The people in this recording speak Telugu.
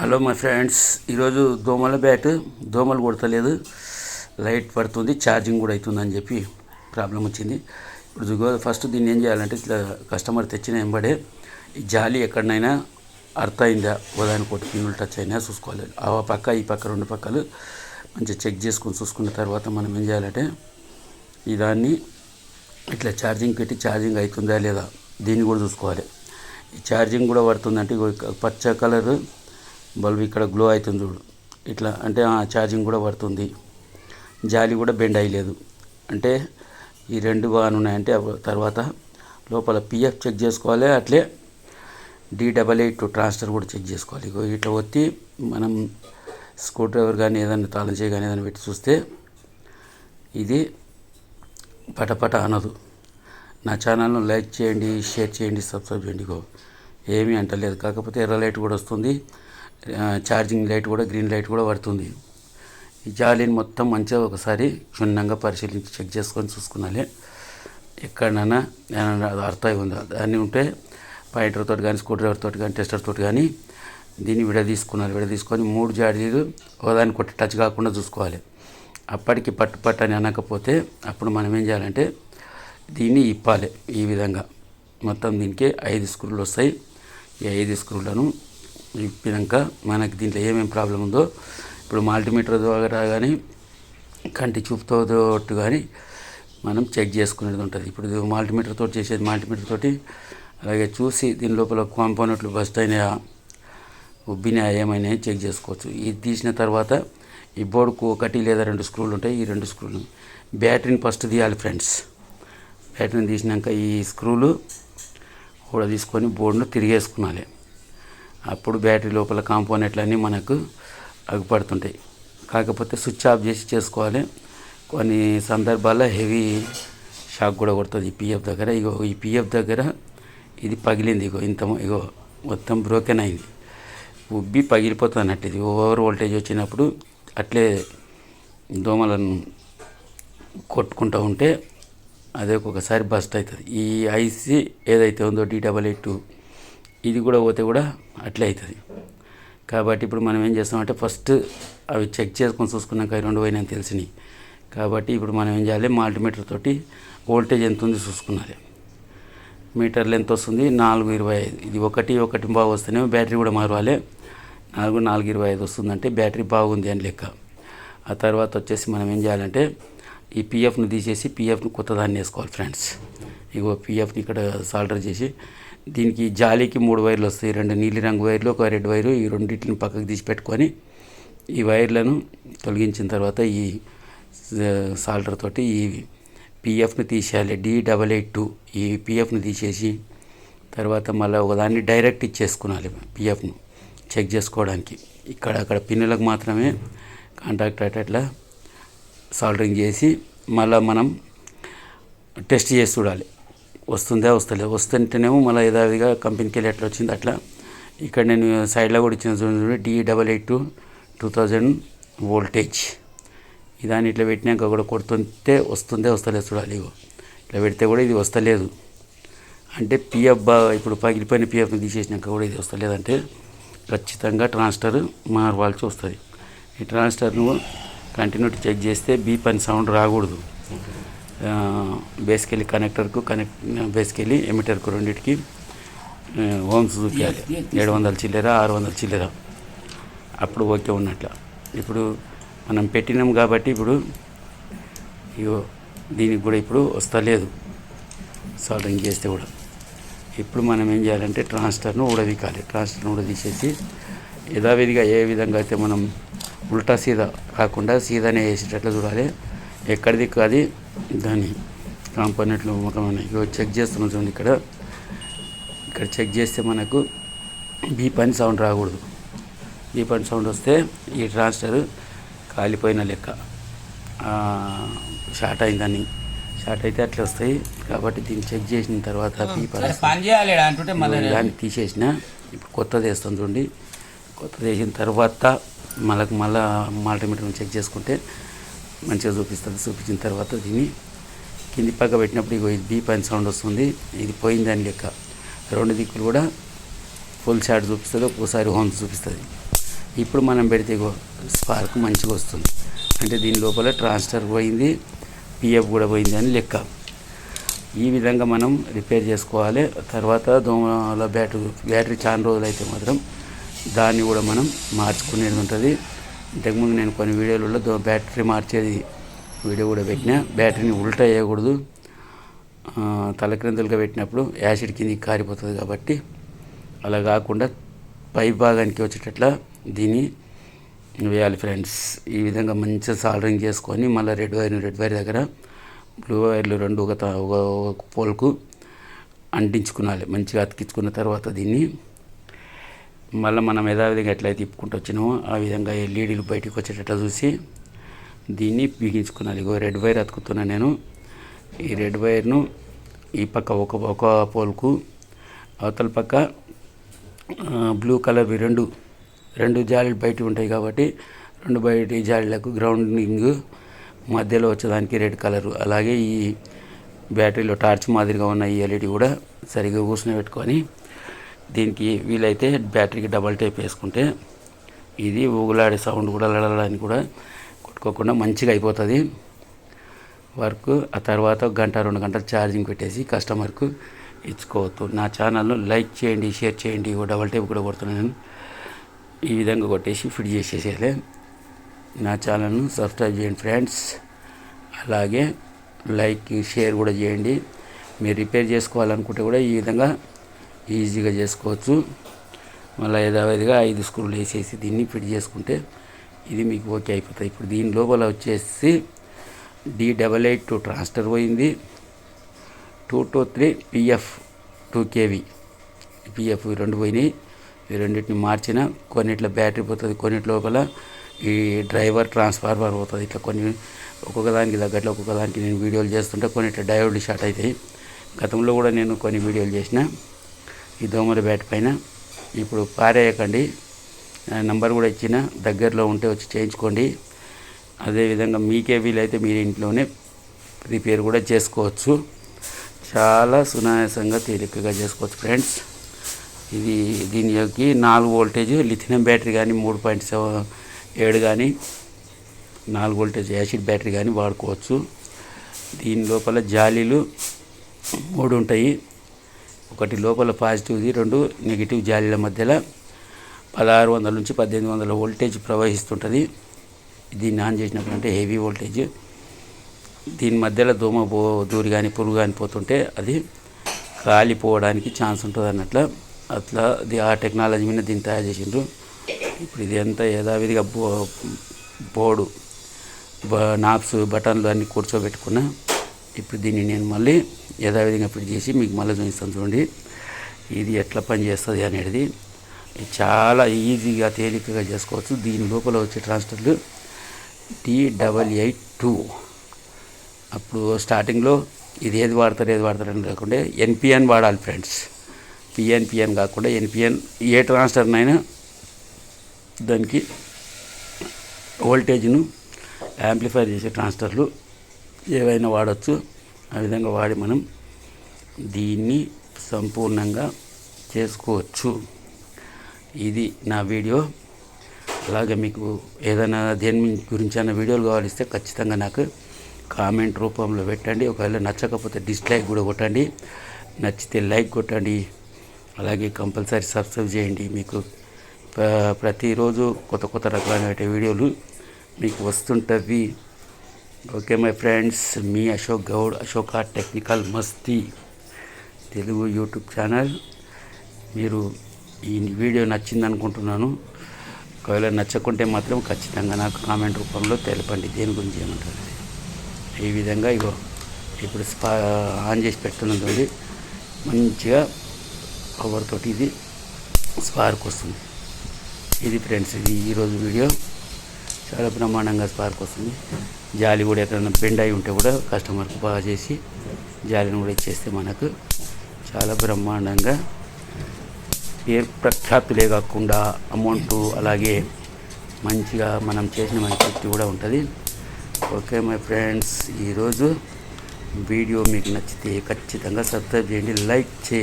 హలో మై ఫ్రెండ్స్ ఈరోజు దోమల బ్యాట్ దోమలు కొడతలేదు. లైట్ పడుతుంది ఛార్జింగ్ కూడా అవుతుందని చెప్పి ప్రాబ్లం వచ్చింది. ఇప్పుడు ఫస్ట్ దీన్ని ఏం చేయాలంటే ఇట్లా కస్టమర్ తెచ్చిన వెంబడే ఈ జాలి ఎక్కడనైనా అర్థ అయిందా ఉదాహరణ కొట్టి పిన్నులు టచ్ అయినా చూసుకోవాలి. ఆ పక్క ఈ పక్క రెండు పక్కలు మంచిగా చెక్ చేసుకుని చూసుకున్న తర్వాత మనం ఏం చేయాలంటే ఈ దాన్ని ఇట్లా ఛార్జింగ్ పెట్టి ఛార్జింగ్ అవుతుందా లేదా? దీన్ని కూడా చూసుకోవాలి. ఈ ఛార్జింగ్ కూడా పడుతుందంటే పచ్చ కలర్ బల్బ్ ఇక్కడ గ్లో అవుతుంది చూడు. ఇట్లా అంటే ఛార్జింగ్ కూడా పడుతుంది. జాలి కూడా బెండ్ అయ్యలేదు. అంటే ఈ రెండు బాగానున్నాయంటే తర్వాత లోపల పిఎఫ్ చెక్ చేసుకోవాలి. అట్లే డి డబల్ ఎయిట్ ట్రాన్స్ఫర్ కూడా చెక్ చేసుకోవాలి. ఇట్లా వచ్చి మనం స్క్రూ డ్రైవర్ కానీ ఏదైనా తాళం చేయ కానీ ఏదైనా పెట్టి చూస్తే ఇది పటపట అనదు. నా ఛానల్ను లైక్ చేయండి షేర్ చేయండి సబ్స్క్రైబ్ చేయండి గో ఏమీ అంటలేదు. కాకపోతే ఎర్ర లైట్ కూడా వస్తుంది. ఛార్జింగ్ లైట్ కూడా గ్రీన్ లైట్ కూడా పడుతుంది. ఈ జాలీని మొత్తం మంచిగా ఒకసారి క్షుణ్ణంగా పరిశీలించి చెక్ చేసుకొని చూసుకున్నాలే. ఎక్కడనైనా ఏమైనా అర్థం ఉందా? దాన్ని ఉంటే పాయింటర్తో తోటి కానీ స్క్రూ డ్రైవర్ తోటి కానీ టెస్టర్ తోటి కానీ దీన్ని విడదీసుకున్నారు. విడదీసుకొని మూడు జాడీలు ఒకదాన్ని కొట్టి టచ్ కాకుండా చూసుకోవాలి. అప్పటికి పట్టు పట్టు అని అనకపోతే అప్పుడు మనం ఏం చేయాలంటే దీన్ని ఇప్పాలి ఈ విధంగా. మొత్తం దీనికి ఐదు స్క్రూలు వస్తాయి. ఈ ఐదు స్క్రూలను ఇప్పినాక మనకి దీంట్లో ఏమేమి ప్రాబ్లం ఉందో ఇప్పుడు మల్టీమీటర్ ద్వారా కానీ కంటి చూపుతో తోటి కానీ మనం చెక్ చేసుకునేది ఉంటుంది. ఇప్పుడు మల్టీమీటర్ తోటి చేసేది మల్టీమీటర్ తోటి అలాగే చూసి దీని లోపల కాంపోనెంట్లు బస్ట్ అయినాయా ఉబ్బినాయా ఏమైనా చెక్ చేసుకోవచ్చు. ఇది తీసిన తర్వాత ఈ బోర్డుకు ఒకటి లేదా రెండు స్క్రూలు ఉంటాయి. ఈ రెండు స్క్రూలు బ్యాటరీని ఫస్ట్ తీయాలి ఫ్రెండ్స్. బ్యాటరీని తీసినాక ఈ స్క్రూలు కూడా తీసుకొని బోర్డును తిరిగేసుకున్నాలి అప్పుడు బ్యాటరీ లోపల కాంపోనెంట్లన్నీ మనకు అగుపడుతుంటాయి. కాకపోతే స్విచ్ ఆఫ్ చేసి చేసుకోవాలి. కొన్ని సందర్భాల్లో హెవీ షాక్ కూడా కొడుతుంది ఈ పిఎఫ్ దగ్గర. ఇగో ఈ పిఎఫ్ దగ్గర ఇది పగిలింది. ఇగో ఇంత ఇగో మొత్తం బ్రోకెన్ అయింది. ఉబ్బి పగిలిపోతుంది అన్నట్టు. ఇది ఓవర్ వోల్టేజ్ వచ్చినప్పుడు అట్లే దోమలను కొట్టుకుంటూ ఉంటే అదే ఒక్కొక్కసారి బస్ట్ అవుతుంది. ఈ ఐసి ఏదైతే ఉందో డి డబల్ ఎయిట్ టూ ఇది కూడా పోతే కూడా అట్లే అవుతుంది. కాబట్టి ఇప్పుడు మనం ఏం చేస్తామంటే ఫస్ట్ అవి చెక్ చేసుకొని చూసుకున్నాక రెండు పోయినా తెలిసినాయి. కాబట్టి ఇప్పుడు మనం ఏం చేయాలి? మల్టీమీటర్ తోటి వోల్టేజ్ ఎంత ఉంది చూసుకున్నాలి మీటర్లు ఎంత వస్తుంది నాలుగు ఇరవై ఐదు. ఇది ఒకటి ఒకటి బాగా వస్తేనే బ్యాటరీ కూడా మారవాలి. నాలుగు నాలుగు ఇరవై ఐదు వస్తుందంటే బ్యాటరీ బాగుంది అని లెక్క. ఆ తర్వాత వచ్చేసి మనం ఏం చేయాలంటే ఈ పిఎఫ్ను తీసేసి పిఎఫ్ను కొత్త దాన్ని వేసుకోవాలి ఫ్రెండ్స్ ఇగో పిఎఫ్ని ఇక్కడ సాల్డర్ చేసి దీనికి జాలీకి మూడు వైర్లు వస్తాయి. రెండు నీలిరంగు వైర్లు ఒక రెడ్ వైరు. ఈ రెండింటిని పక్కకు తీసి పెట్టుకొని ఈ వైర్లను తొలగించిన తర్వాత ఈ సాల్డర్ తోటి ఈ పిఎఫ్ని తీసేయాలి. డి డబల్ ఎయిట్ టూ ఈ పిఎఫ్ని తీసేసి తర్వాత మళ్ళీ ఒకదాన్ని డైరెక్ట్ ఇచ్చేసుకోవాలి పిఎఫ్ను చెక్ చేసుకోవడానికి. ఇక్కడ అక్కడ పిన్నులకు మాత్రమే కాంటాక్ట్ అట్లా సాల్డరింగ్ చేసి మళ్ళీ మనం టెస్ట్ చేసి చూడాలి. వస్తుందా వస్తలేదు వస్తుంటేనేమో మళ్ళీ యథావిధిగా కంపెనీకి వెళ్ళి ఎట్లా వచ్చింది అట్లా. ఇక్కడ నేను సైడ్లో కూడా ఇచ్చిన చూడండి D double eight two two thousand voltage ఇదాన్ని ఇట్లా పెట్టినాక కూడా కొడుతుంటే వస్తుందే వస్తలేదు చూడాలి ఇట్లా పెడితే కూడా ఇది వస్తలేదు. అంటే పిఎఫ్ బా ఇప్పుడు పగిలిపోయిన పిఎఫ్ని తీసేసినాక కూడా ఇది వస్తలేదంటే ఖచ్చితంగా ట్రాన్స్టర్ మారవాల్సి వస్తుంది. ఈ ట్రాన్స్టర్ను కంటిన్యూటీ చెక్ చేస్తే బీప్ అని సౌండ్ రాకూడదు. బేసికలీ కనెక్టర్కు కనెక్ట్ బేసికలీ ఎమిటర్కు రెండింటికి హోమ్స్ చూపించాలి ఏడు వందల చిల్లర ఆరు వందల చిల్లర అప్పుడు ఓకే ఉన్నట్ల. ఇప్పుడు మనం పెట్టినాం కాబట్టి ఇప్పుడు ఇగో దీనికి కూడా ఇప్పుడు వస్తలేదు. సాల్డరింగ్ చేస్తే కూడా. ఇప్పుడు మనం ఏం చేయాలంటే ట్రాన్స్టర్ను ఊడదీకాలి. ట్రాన్స్టర్ను ఊడదీసేసి యథావిధిగా ఏ విధంగా అయితే మనం ఉల్టా సీదా కాకుండా సీదానే వేసేటట్లు చూడాలి. ఎక్కడిది అది దాని కాంపోనెంట్లు ఇగో చెక్ చేస్తున్నాం చూడండి ఇక్కడ. ఇక్కడ చెక్ చేస్తే మనకు బీప్ అని సౌండ్ రాకూడదు. బీప్ అని సౌండ్ వస్తే ఈ ట్రాన్స్టర్ కాలిపోయిన లెక్క. షార్ట్ అయిందని షార్ట్ అయితే అట్లా వస్తాయి. కాబట్టి దీన్ని చెక్ చేసిన తర్వాత సరే పని దాన్ని తీసేసిన. ఇప్పుడు కొత్తది వేస్తాం చూడండి. కొత్తది వేసిన తర్వాత మళ్ళీ మళ్ళా మల్టీమీటర్ని చెక్ చేసుకుంటే మంచిగా చూపిస్తుంది. చూపించిన తర్వాత దీన్ని కింది పక్క పెట్టినప్పుడు ఇగో ఇది బీప్ అని సౌండ్ వస్తుంది. ఇది పోయింది అని లెక్క. రెండు దిక్కులు కూడా ఫుల్ షాట్ చూపిస్తుంది. ఒక్కోసారి హోమ్స్ చూపిస్తుంది. ఇప్పుడు మనం పెడితే ఇగో స్పార్క్ మంచిగా వస్తుంది. అంటే దీని లోపల ట్రాన్స్ఫర్ పోయింది. పిఎఫ్ కూడా పోయింది అని లెక్క. ఈ విధంగా మనం రిపేర్ చేసుకోవాలి. తర్వాత దోమల బ్యాటరీ బ్యాటరీ చాలా రోజులు అయితే మాత్రం దాన్ని కూడా మనం మార్చుకునేది ఉంటుంది. ఇంతకుముందు నేను కొన్ని వీడియోలలో బ్యాటరీ మార్చేది వీడియో కూడా పెట్టిన. బ్యాటరీని ఉల్టా వేయకూడదు తలక్రిందులుగా పెట్టినప్పుడు యాసిడ్ కిందికి కారిపోతుంది కాబట్టి అలా కాకుండా పై భాగానికి వచ్చేటట్ల దీన్ని వేయాలి ఫ్రెండ్స్. ఈ విధంగా మంచిగా సాల్డరింగ్ చేసుకొని మళ్ళీ రెడ్ వైర్ రెడ్ వైర్ దగ్గర బ్లూ వైర్లు రెండు ఒక త- ఒక ఒక పోల్కు అంటించుకునాలి. మంచిగా అతికించుకున్న తర్వాత దీన్ని మళ్ళీ మనం యథావిధంగా ఎట్లయితే తిప్పుకుంటూ వచ్చినామో ఆ విధంగా ఎల్ఈడీలు బయటకు వచ్చేటట్లు చూసి దీన్ని బిగించుకున్నాను. ఇగో రెడ్ వైర్ అతుకుతున్నా నేను. ఈ రెడ్ వైర్ను ఈ పక్క ఒక ఒక పోల్కు అవతల పక్క బ్లూ కలర్వి రెండు రెండు జాలీలు బయట ఉంటాయి కాబట్టి రెండు బయట జాలీలకు గ్రౌండింగ్ మధ్యలో వచ్చేదానికి రెడ్ కలర్. అలాగే ఈ బ్యాటరీలో టార్చ్ మాదిరిగా ఉన్న ఈ ఎల్ఈడి కూడా సరిగ్గా కూర్చుని పెట్టుకొని దీనికి వీలైతే బ్యాటరీకి డబల్ టేప్ వేసుకుంటే ఇది ఊగులాడే సౌండ్ కూడా లడలని కూడా కొట్టుకోకుండా మంచిగా అయిపోతుంది. వర్క్ ఆ తర్వాత ఒక గంట రెండు గంటలు ఛార్జింగ్ పెట్టేసి కస్టమర్కు ఇచ్చుకోవద్దు. నా ఛానల్ను లైక్ చేయండి షేర్ చేయండి డబల్ టేప్ కూడా కొడుతున్నాను. ఈ విధంగా కొట్టేసి ఫిట్ చేసేసేయాలి. నా ఛానల్ను సబ్స్క్రైబ్ చేయండి ఫ్రెండ్స్. అలాగే లైక్ షేర్ కూడా చేయండి. మీరు రిపేర్ చేసుకోవాలనుకుంటే కూడా ఈ విధంగా ఈజీగా చేసుకోవచ్చు. మళ్ళీ యథావిధిగా ఐదు స్క్రూలు వేసేసి దీన్ని ఫిట్ చేసుకుంటే ఇది మీకు ఓకే అయిపోతుంది. ఇప్పుడు దీని లోపల వచ్చేసి D double eight two transistor పోయింది. Two two three PF two KV PF రెండు పోయినాయి. ఈ రెండింటిని మార్చిన కొన్నిట్లో బ్యాటరీ పోతుంది కొన్నిటి లోపల ఈ డ్రైవర్ ట్రాన్స్ఫార్మర్ పోతుంది. ఇట్లా కొన్ని ఒక్కొక్క దానికి తగ్గట్లు ఒక్కొక్క దానికి నేను వీడియోలు చేస్తుంటే కొన్నిట్లో డయోడ్లు షార్ట్ అవుతాయి. గతంలో కూడా నేను కొన్ని వీడియోలు చేసిన. ఈ దోమల బ్యాట్ పైన. ఇప్పుడు పారేయకండి. నంబర్ కూడా ఇచ్చిన. దగ్గరలో ఉంటే వచ్చి చేయించుకోండి. అదేవిధంగా మీకే వీలైతే మీరు ఇంట్లోనే రిపేర్ కూడా చేసుకోవచ్చు. చాలా సునాయాసంగా తేలికగా చేసుకోవచ్చు ఫ్రెండ్స్. ఇది దీని యొక్క నాలుగు వోల్టేజ్ లిథియం బ్యాటరీ కానీ మూడు పాయింట్ సెవెన్ ఏడు కానీ నాలుగు వోల్టేజ్ యాసిడ్ బ్యాటరీ కానీ వాడుకోవచ్చు. దీని లోపల జాలీలు మూడు ఉంటాయి. ఒకటి లోపల పాజిటివ్ది రెండు నెగిటివ్ జాలీల మధ్యలో పదహారు వందల నుంచి పద్దెనిమిది వందల వోల్టేజ్ ప్రవహిస్తుంటుంది. దీన్ని ఆన్ చేసినప్పుడు అంటే హెవీ వోల్టేజ్. దీని మధ్యలో దోమ పో దూరి కానీ పురుగు కానీ పోతుంటే అది కాలిపోవడానికి ఛాన్స్ ఉంటుంది అన్నట్లు. అట్లా అది ఆ టెక్నాలజీ మీద దీన్ని తయారు చేసిండ్రు. ఇప్పుడు ఇది ఎంత యథావిధిగా బో బోర్డు బ బటన్లు అన్నీ కూర్చోబెట్టుకున్నా ఇప్పుడు దీన్ని నేను మళ్ళీ యథావిధిగా ఫిట్ చేసి మీకు మళ్ళీ చూపిస్తాను చూడండి. ఇది ఎట్లా పని చేస్తుంది అనేది. చాలా ఈజీగా తేలికగా చేసుకోవచ్చు. దీని లోపల వచ్చే ట్రాన్స్టర్లు టీ డబల్ ఎయిట్ టూ. అప్పుడు స్టార్టింగ్లో ఇది ఏది వాడతారు ఏది వాడతారు అని కాకుండా ఎన్పిఎన్ వాడాలి ఫ్రెండ్స్. పిఎన్పిఎన్ కాకుండా ఎన్పిఎన్. ఏ ట్రాన్స్టర్నైనా దానికి వోల్టేజ్ను యాంప్లిఫై చేసే ట్రాన్స్టర్లు ఏవైనా వాడచ్చు. ఆ విధంగా వాడి మనం దీన్ని సంపూర్ణంగా చేసుకోవచ్చు. ఇది నా వీడియో. అలాగే మీకు ఏదైనా దేని గురించి అన్న వీడియోలు కావాలిస్తే ఖచ్చితంగా నాకు కామెంట్ రూపంలో పెట్టండి. ఒకవేళ నచ్చకపోతే డిస్లైక్ కూడా కొట్టండి. నచ్చితే లైక్ కొట్టండి. అలాగే కంపల్సరీ సబ్స్క్రైబ్ చేయండి. మీకు ప్రతిరోజు కొత్త కొత్త రకాలైన వీడియోలు మీకు వస్తుంటవి. ఓకే మై ఫ్రెండ్స్ మీ Ashok Goud Ashoka technical Masti Telugu YouTube channel మీరు ఈ వీడియో నచ్చింది అనుకుంటున్నాను. ఒకవేళ నచ్చకుంటే మాత్రం ఖచ్చితంగా నాకు కామెంట్ రూపంలో తెలపండి. దేని గురించి ఏమంటారు? ఈ విధంగా ఇగో ఇప్పుడు స్పా ఆన్ చేసి పెట్టున్నది మంచిగా పవర్ తోటి ఇది స్పార్క్ వస్తుంది. ఇది ఫ్రెండ్స్ ఇది ఈరోజు వీడియో చాలా బ్రహ్మాండంగా స్పార్క్ వస్తుంది. జాలి కూడా ఎక్కడైనా బెండ్ అయి ఉంటే కూడా కస్టమర్కి బాగా చేసి జాలిని కూడా ఇచ్చేస్తే మనకు చాలా బ్రహ్మాండంగా పేరు ప్రఖ్యాతులే కాకుండా అమౌంట్ అలాగే మంచిగా మనం చేసిన మన తృప్తి కూడా ఉంటుంది. ఓకే మై ఫ్రెండ్స్ ఈరోజు వీడియో మీకు నచ్చితే ఖచ్చితంగా సబ్స్క్రైబ్ చేయండి లైక్ చేయండి.